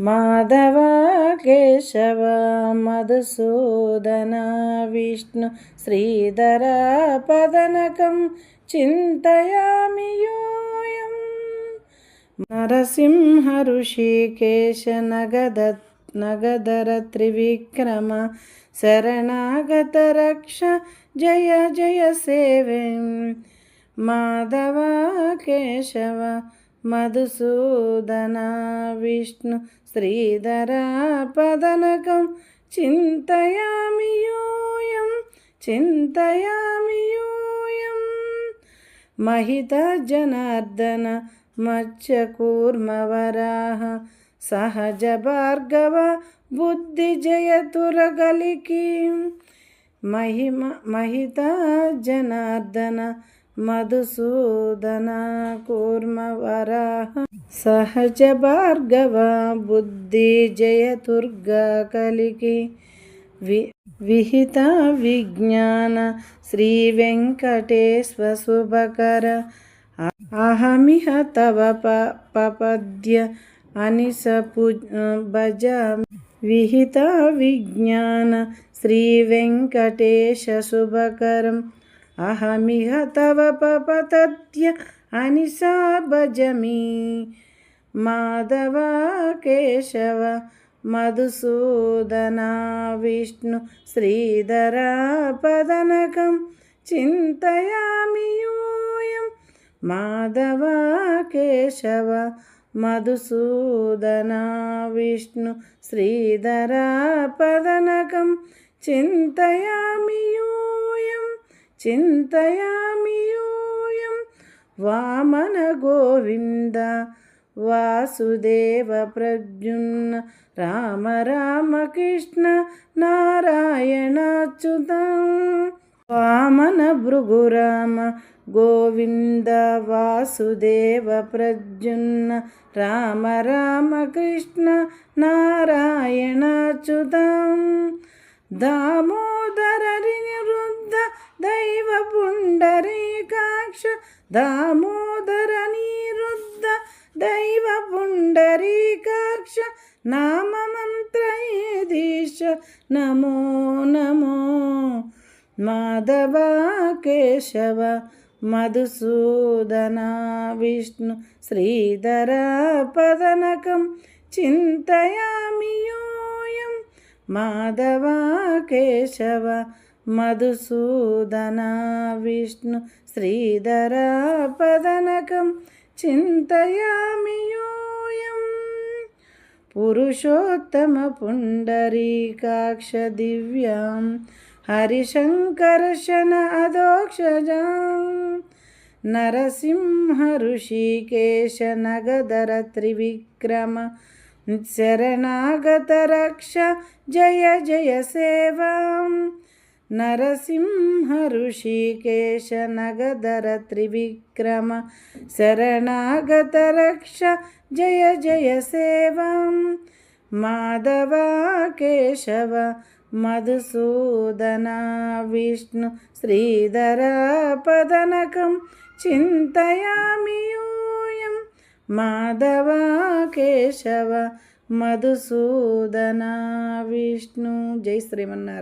माधव केशव मधुसूदन विष्णु श्रीधर पदनकं चिन्तयामि योऽयं। नरसिंह ऋषिकेशनगद नगधरत्रिविक्रम शरणागतरक्ष जय जय सेवे। माधव केशव మధుసూదన విష్ణు శ్రీధర పదనకం చింతయామి యూయం చింతయామి యూయం మహిత జనార్దన మత్స్యకూర్మవరాహ సహజ భార్గవ బుద్ధి జయతురగలికి మహిమ మహిత జనార్దన మధుసూదన కూర్మవరాహ సహజ భార్గవ బుద్ధి జయదుర్గా కలికి వి విహిత విజ్ఞాన శ్రీ వెంకటేశ్వ శుభకర. అహమిహ తవ పపద్య అనిస భజ. విహిత విజ్ఞాన శ్రీ వెంకటేశ శుభకరం. అహమిహ తవ పపతద్య అనిసా భజమి. మాధవ కేశవ మధుసూదన విష్ణు శ్రీధర పదనకం చింతయామి యూయం. మాధవ కేశవ మధుసూదన విష్ణు శ్రీధర పదనకం చింతయామి యూయం. చింతయామి యూయం వామన గోవింద వాసుదేవ ప్రద్యున్న రామ రామ కృష్ణ నారాయణచ్యుతం. వామన భృగురామ గోవింద వాసుదేవ దైవ పుండరీకాక్ష దామోదర నిరుద్ధ దైవ పుండరీకాక్ష నామమంత్రయేదీశ నమో నమో మాధవ కేశవ మధుసూదన విష్ణు శ్రీధర పదనకం చింతయామి యోయం మాధవ కేశవ మధుసూదన విష్ణు శ్రీధర పదనకం చింతయామి యూయం పురుషోత్తమ పుండరీకాక్ష దివ్యాం హరిశంకర్షణ అదోక్షజాం నరసింహ ఋషికేశ నగదర త్రివిక్రమ శరణాగత రక్ష జయ జయ సేవాం. నరసింహ ఋషికేశ నగధర త్రివిక్రమ శరణాగత రక్ష జయ జయ సేవం మాధవ కేశవ మధుసూదన విష్ణు శ్రీధర పదనకం చింతయామి యూయం మాధవ కేశవ మధుసూదన విష్ణు జై శ్రీమన్నారు